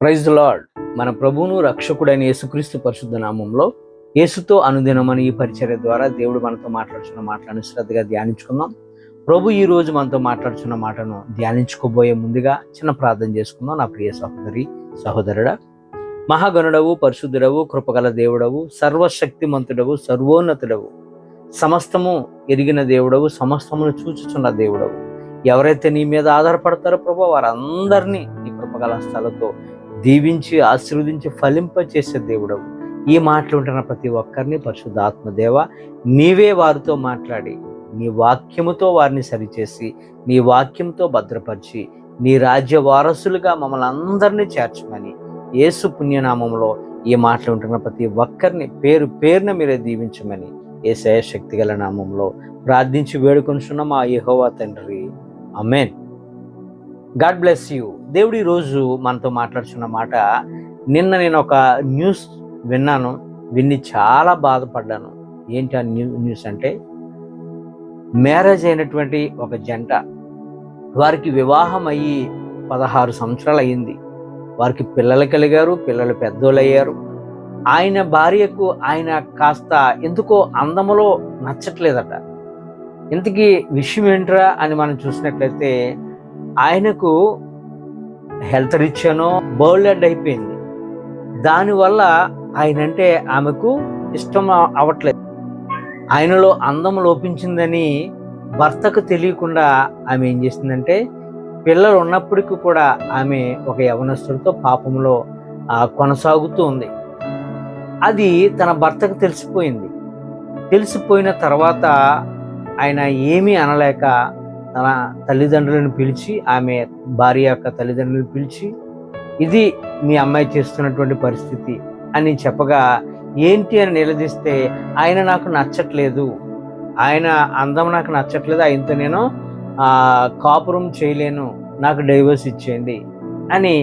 Praise lord. మన ప్రభువును రక్షకుడైన యేసుక్రీస్తు పరిశుద్ధ నామంలో యేసుతో అనుదినమని ఈ పరిచర్య ద్వారా దేవుడు మనతో మాట్లాడుచున్న మాటలను శ్రద్ధగా ధ్యానించుకుందాం. ప్రభు ఈ రోజు మనతో మాట్లాడుచున్న మాటను ధ్యానించుకోబోయే ముందుగా చిన్న ప్రార్థన చేసుకుందాం. నా ప్రియ సహోదరి సహోదరుడా మహాగణుడవు పరిశుద్ధుడవు కృపగల దేవుడవు సర్వశక్తిమంతుడవు సర్వోన్నతుడవు సమస్తము ఎరిగిన దేవుడవు సమస్తమును చూచుచున్న దేవుడవు. ఎవరైతే నీ మీద ఆధారపడతారో ప్రభు వారందరినీ నీ కృపగల స్థలతో దీవించి ఆశీర్వదించి ఫలింప చేసే దేవుడవు. ఈ మాటలు ఉంటున్న ప్రతి ఒక్కరిని పరిశుద్ధాత్మదేవ నీవే వారితో మాట్లాడి నీ వాక్యముతో వారిని సరిచేసి నీ వాక్యంతో భద్రపరిచి నీ రాజ్య వారసులుగా మమ్మల్ని అందరినీ చేర్చమని యేసు పుణ్యనామంలో ఈ మాటలు ఉంటున్న ప్రతి ఒక్కరిని పేరు పేరున మీరే దీవించమని ఏసయ శక్తిగల నామంలో ప్రార్థించి వేడుకొనిచున్న మా యహోవా తండ్రి. Amen God bless you. దేవుడు ఈరోజు మనతో మాట్లాడుతున్న మాట నిన్న నేను ఒక న్యూస్ విన్నాను విన్ని చాలా బాధపడ్డాను. ఏంటి ఆ న్యూ న్యూస్ అంటే మ్యారేజ్ అయినటువంటి ఒక జంట వారికి వివాహం అయ్యి పదహారు సంవత్సరాలు అయ్యింది. వారికి పిల్లలు కలిగారు పిల్లలు పెద్దోళ్ళు అయ్యారు ఆయన భార్యకు ఆయన కాస్త ఎందుకో అందములో నచ్చట్లేదట. ఇంతకీ విషయం ఏంట్రా అని మనం చూసినట్లయితే ఆయనకు హెల్త్ రీత్యానో బౌల్డ్ అయిపోయింది. దానివల్ల ఆయన అంటే ఆమెకు ఇష్టం అవ్వట్లేదు ఆయనలో అందం లోపించిందని భర్తకు తెలియకుండా ఆమె ఏం చేసిందంటే పిల్లలు ఉన్నప్పటికీ కూడా ఆమె ఒక యవనస్తుడితో పాపంలో కొనసాగుతూ ఉంది. అది తన భర్తకు తెలిసిపోయింది. తెలిసిపోయిన తర్వాత ఆయన ఏమీ అనలేక తన తల్లిదండ్రులను పిలిచి ఆమె భార్య యొక్క తల్లిదండ్రులను పిలిచి ఇది మీ అమ్మాయి చేస్తున్నటువంటి పరిస్థితి అని చెప్పగా ఏంటి అని నిలదీస్తే ఆయన నాకు నచ్చట్లేదు. ఆయన అందం నాకు నచ్చట్లేదు. ఆయనతో నేను కాపురం చేయలేను. నాకు డైవర్స్ ఇచ్చేయండి అని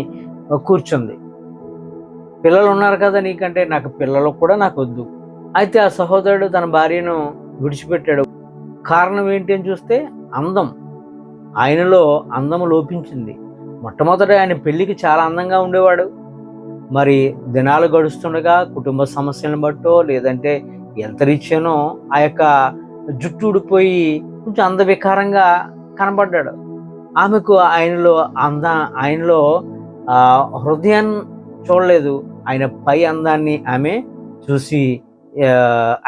కూర్చుంది. పిల్లలు ఉన్నారు కదా నీకంటే నాకు పిల్లలు కూడా నాకు వద్దు. అయితే ఆ సహోదరుడు తన భార్యను విడిచిపెట్టాడు. కారణం ఏంటి అని చూస్తే అందం. ఆయనలో అందము లోపించింది. మొట్టమొదట ఆయన పెళ్ళికి చాలా అందంగా ఉండేవాడు. మరి దినాలు గడుస్తుండగా కుటుంబ సమస్యలను బట్టో లేదంటే ఎంత రీత్యానో ఆ యొక్క జుట్టు ఊడిపోయి కొంచెం అందవికారంగా కనబడ్డాడు. ఆమెకు ఆయనలో అంద ఆయనలో హృదయాన్ని చూడలేదు. ఆయన పై అందాన్ని ఆమె చూసి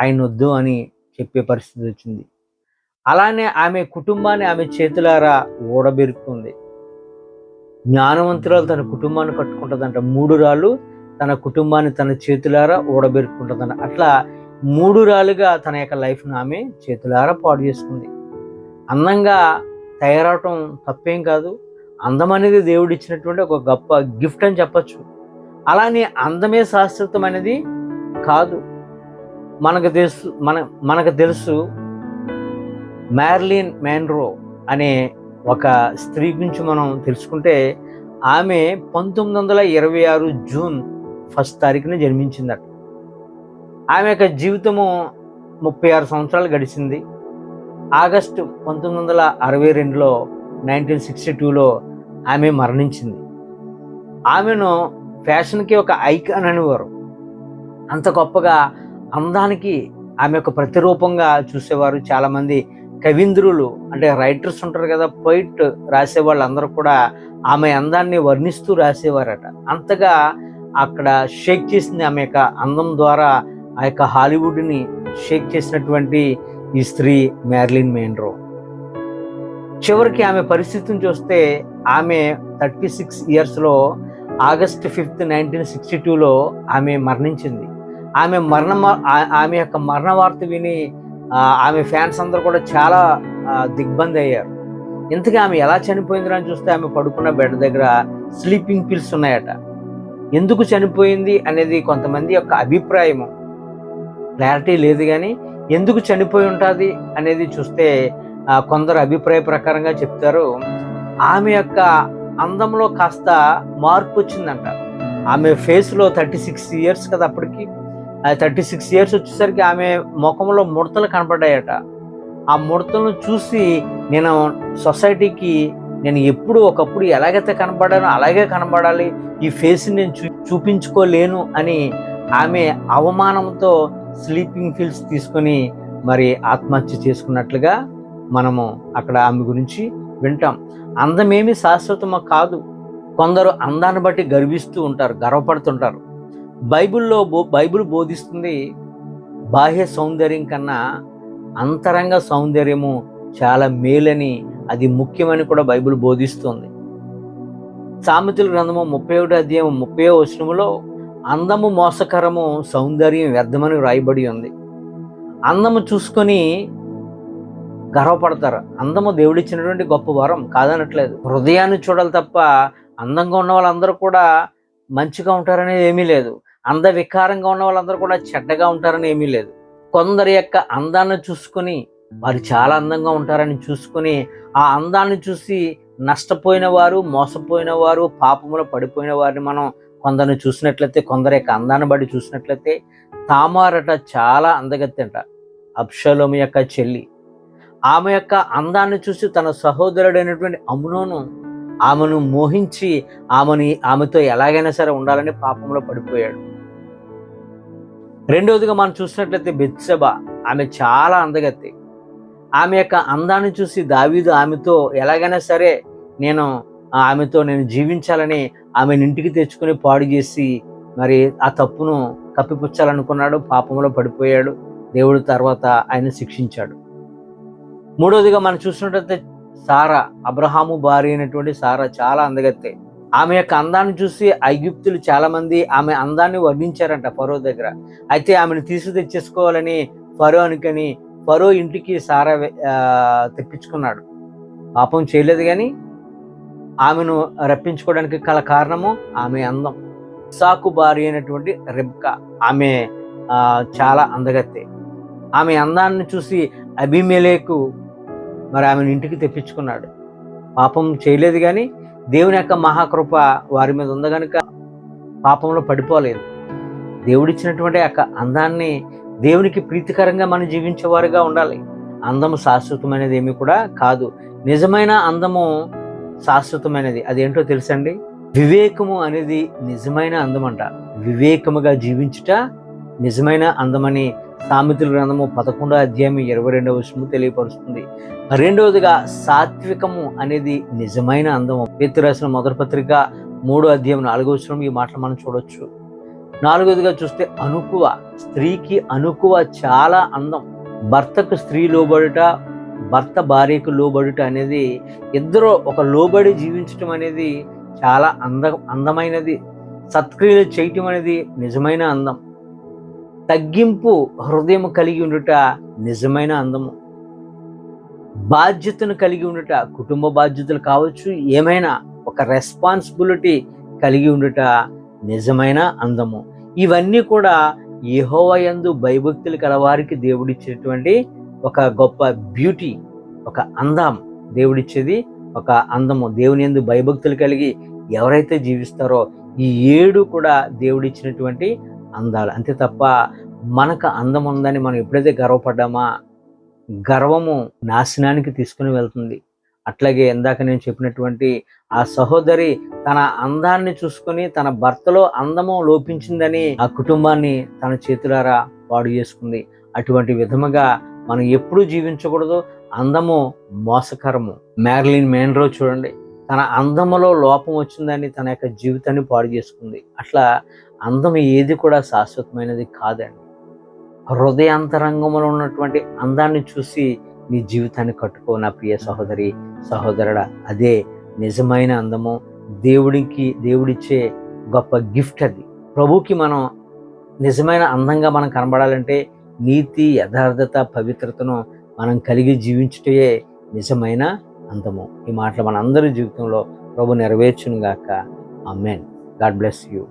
ఆయన వద్దు అని చెప్పే పరిస్థితి వచ్చింది. అలానే ఆమె కుటుంబాన్ని ఆమె చేతులారా ఊడబెరుకుంది జ్ఞానవంతురాలు తన కుటుంబాన్ని కట్టుకుంటుందంట. మూడు రాళ్ళు తన కుటుంబాన్ని తన చేతులారా ఊడబెరుకుంటుందంట అట్లా మూడు రాళ్ళుగా తన యొక్క లైఫ్ను ఆమె చేతులారా పాడు చేసుకుంది. అందంగా తయారవటం తప్పేం కాదు. అందం అనేది దేవుడు ఇచ్చినటువంటి ఒక గొప్ప గిఫ్ట్ అని చెప్పచ్చు. అలానే అందమే శాశ్వతం అనేది కాదు. మనకు తెలుసు మన మనకు తెలుసు మ్యార్లిన్ మ్యాన్రో అనే ఒక స్త్రీ గురించి మనం తెలుసుకుంటే ఆమె పంతొమ్మిది వందల ఇరవై ఆరు జూన్ ఫస్ట్ తారీఖున జన్మించిందట. ఆమె యొక్క జీవితము ముప్పై ఆరు సంవత్సరాలు గడిచింది. ఆగస్టు పంతొమ్మిది వందల అరవై రెండులో నైన్టీన్ సిక్స్టీ టూలో ఆమె మరణించింది. ఆమెను ఫ్యాషన్కి ఒక ఐకాన్ అనేవారు. అంత గొప్పగా అందానికి ఆమె యొక్క ప్రతిరూపంగా చూసేవారు చాలామంది. కవీంద్రులు అంటే రైటర్స్ ఉంటారు కదా పోయిట్ రాసే వాళ్ళందరూ కూడా ఆమె అందాన్ని వర్ణిస్తూ రాసేవారట. అంతగా అక్కడ షేక్ చేసింది ఆమె యొక్క అందం ద్వారా ఆ యొక్క హాలీవుడ్ని షేక్ చేసినటువంటి ఈ స్త్రీ మ్యార్లిన్ మేండ్రో. చివరికి ఆమె పరిస్థితిని చూస్తే ఆమె థర్టీ సిక్స్ ఇయర్స్లో ఆగస్ట్ ఫిఫ్త్ నైన్టీన్ సిక్స్టీ టూలో ఆమె మరణించింది. ఆమె మరణ ఆమె యొక్క మరణ వార్త విని ఆమె ఫ్యాన్స్ అందరూ కూడా చాలా దిగ్బంది అయ్యారు. ఇంతకీ ఆమె ఎలా చనిపోయింది అని చూస్తే ఆమె పడుకున్న బెడ్ దగ్గర స్లీపింగ్ పిల్స్ ఉన్నాయట. ఎందుకు చనిపోయింది అనేది కొంతమంది యొక్క అభిప్రాయము క్లారిటీ లేదు కానీ ఎందుకు చనిపోయి ఉంటుంది అనేది చూస్తే కొందరు అభిప్రాయ ప్రకారంగా చెప్తారు. ఆమె యొక్క అందంలో కాస్త మార్పు వచ్చిందంట. ఆమె ఫేస్లో థర్టీ సిక్స్ ఇయర్స్ కదా అప్పటికి. థర్టీ సిక్స్ ఇయర్స్ వచ్చేసరికి ఆమె ముఖంలో ముడతలు కనపడ్డాయట. ఆ ముడతలను చూసి నేను సొసైటీకి నేను ఎప్పుడు ఒకప్పుడు ఎలాగైతే కనబడానో అలాగే కనబడాలి ఈ ఫేస్ని నేను చూ చూపించుకోలేను అని ఆమె అవమానంతో స్లీపింగ్ ఫిల్స్ తీసుకొని మరి ఆత్మహత్య చేసుకున్నట్లుగా మనము అక్కడ ఆమె గురించి వింటాం. అందమేమి శాశ్వతమో కాదు కొందరు అందాన్ని బట్టి గర్విస్తూ ఉంటారు గర్వపడుతుంటారు. బైబిల్లో బో బైబిల్ బోధిస్తుంది బాహ్య సౌందర్యం కన్నా అంతరంగ సౌందర్యము చాలా మేలని అది ముఖ్యమని కూడా బైబిల్ బోధిస్తుంది. సామెతల గ్రంథము ముప్పై ఒకటి అధ్యాయం ముప్పై వచనములో అందము మోసకరము సౌందర్యం వ్యర్థమని వ్రాయబడి ఉంది. అందము చూసుకొని గర్వపడతారు. అందము దేవుడిచ్చినటువంటి గొప్ప వరం కాదనట్లేదు. హృదయాన్ని చూడాలి తప్ప అందంగా ఉన్న వాళ్ళందరూ కూడా మంచిగా ఉంటారనేది ఏమీ లేదు. అంద వికారంగా ఉన్న వాళ్ళందరూ కూడా చెడ్డగా ఉంటారని ఏమీ లేదు. కొందరి యొక్క అందాన్ని చూసుకొని వారు చాలా అందంగా ఉంటారని చూసుకొని ఆ అందాన్ని చూసి నష్టపోయిన వారు మోసపోయిన వారు పాపములో పడిపోయిన వారిని మనం కొందరిని చూసినట్లయితే కొందరి యొక్క అందాన్ని బట్టి చూసినట్లయితే తామారట చాలా అందగత్తెంట. అప్షలోమ యొక్క చెల్లి. ఆమె యొక్క అందాన్ని చూసి తన సహోదరుడైనటువంటి అమునోను ఆమెను మోహించి ఆమెని ఆమెతో ఎలాగైనా సరే ఉండాలని పాపంలో పడిపోయాడు. రెండవదిగా మనం చూసినట్లయితే బెత్సబ ఆమె చాలా అందగత్తి. ఆమె యొక్క అందాన్ని చూసి దావీదు ఆమెతో ఎలాగైనా సరే నేను ఆమెతో నేను జీవించాలని ఆమెను ఇంటికి తెచ్చుకొని పాడు చేసి మరి ఆ తప్పును కప్పిపుచ్చాలనుకున్నాడు పాపంలో పడిపోయాడు. దేవుడు తర్వాత ఆయన శిక్షించాడు. మూడవదిగా మనం చూసినట్లయితే సారా అబ్రహాము భార్య అయినటువంటి సారా చాలా అందగత్తే. ఆమె యొక్క అందాన్ని చూసి ఐగుప్తులు చాలామంది ఆమె అందాన్ని వర్ణించారంట ఫరో దగ్గర. అయితే ఆమెను తీసి తెచ్చేసుకోవాలని ఫరో అనుకని ఫరో ఇంటికి సారా తెప్పించుకున్నాడు. పాపం చేయలేదు కానీ ఆమెను రప్పించుకోవడానికి గల కారణము ఆమె అందం. సాకు భార్య అయినటువంటి రెబ్కా ఆమె చాలా అందగత్తే. ఆమె అందాన్ని చూసి అభిమేలేకు మరి ఆమెను ఇంటికి తెప్పించుకున్నాడు. పాపం చేయలేదు కానీ దేవుని యొక్క మహాకృప వారి మీద ఉంది కనుక పాపంలో పడిపోలేదు. దేవుడిచ్చినటువంటి యొక్క అందాన్ని దేవునికి ప్రీతికరంగా మనం జీవించేవారుగా ఉండాలి. అందము శాశ్వతమైనది ఏమీ కూడా కాదు. నిజమైన అందము శాశ్వతమైనది. అదేంటో తెలుసండి? వివేకము అనేది నిజమైన అందమంట. వివేకముగా జీవించుట నిజమైన అందమని సామెతల గ్రంథము పదకొండో అధ్యాయం ఇరవై రెండవ విషయము తెలియపరుస్తుంది. రెండవదిగా సాత్వికము అనేది నిజమైన అందము. పేతు రాసిన మొదటి పత్రిక మూడో అధ్యాయం నాలుగో వచనం ఈ మాటలు మనం చూడొచ్చు. నాలుగవదిగా చూస్తే అనుకువ స్త్రీకి అనుకువ చాలా అందం. భర్తకు స్త్రీ లోబడుట భర్త భార్యకు లోబడుట అనేది ఇద్దరు ఒక లోబడి జీవించటం అనేది చాలా అంద అందమైనది. సత్క్రియలు చేయటం అనేది నిజమైన అందం. తగ్గింపు హృదయం కలిగి ఉండుట నిజమైన అందము. బాధ్యతను కలిగి ఉండుట కుటుంబ బాధ్యతలు కావచ్చు ఏమైనా ఒక రెస్పాన్సిబిలిటీ కలిగి ఉండుట నిజమైన అందము. ఇవన్నీ కూడా యహోవయందు భయభక్తులు కలవారికి దేవుడిచ్చేటువంటి ఒక గొప్ప బ్యూటీ ఒక అందం దేవుడిచ్చేది ఒక అందము. దేవుని ఎందు భయభక్తులు కలిగి ఎవరైతే జీవిస్తారో ఈ ఏడు కూడా దేవుడిచ్చినటువంటి అందాలు. అంతే తప్ప మనకు అందం ఉందని మనం ఎప్పుడైతే గర్వపడ్డామా గర్వము నాశనానికి తీసుకుని వెళ్తుంది. అట్లాగే ఇందాక నేను చెప్పినటువంటి ఆ సహోదరి తన అందాన్ని చూసుకొని తన భర్తలో అందము లోపించిందని ఆ కుటుంబాన్ని తన చేతులారా పాడు చేసుకుంది. అటువంటి విధముగా మనం ఎప్పుడూ జీవించకూడదు. అందము మోసకరము. మ్యార్లిన్ మెయిన్రో చూడండి. తన అందములో లోపం వచ్చిందని తన యొక్క జీవితాన్ని పాడు చేసుకుంది. అట్లా అందం ఏది కూడా శాశ్వతమైనది కాదండి. హృదయాంతరంగంలో ఉన్నటువంటి అందాన్ని చూసి నీ జీవితాన్ని కట్టుకో నా ప్రియ సహోదరి సహోదరుడా. అదే నిజమైన అందము. దేవుడికి దేవుడిచ్చే గొప్ప గిఫ్ట్ అది. ప్రభుకి మనం నిజమైన అందంగా మనం కనబడాలంటే నీతి యథార్థత పవిత్రతను మనం కలిగి జీవించుటే నిజమైన అందము. ఈ మాటలు మన అందరి జీవితంలో ప్రభు నెరవేర్చును గాక అమెన్ గాడ్ బ్లెస్ యూ.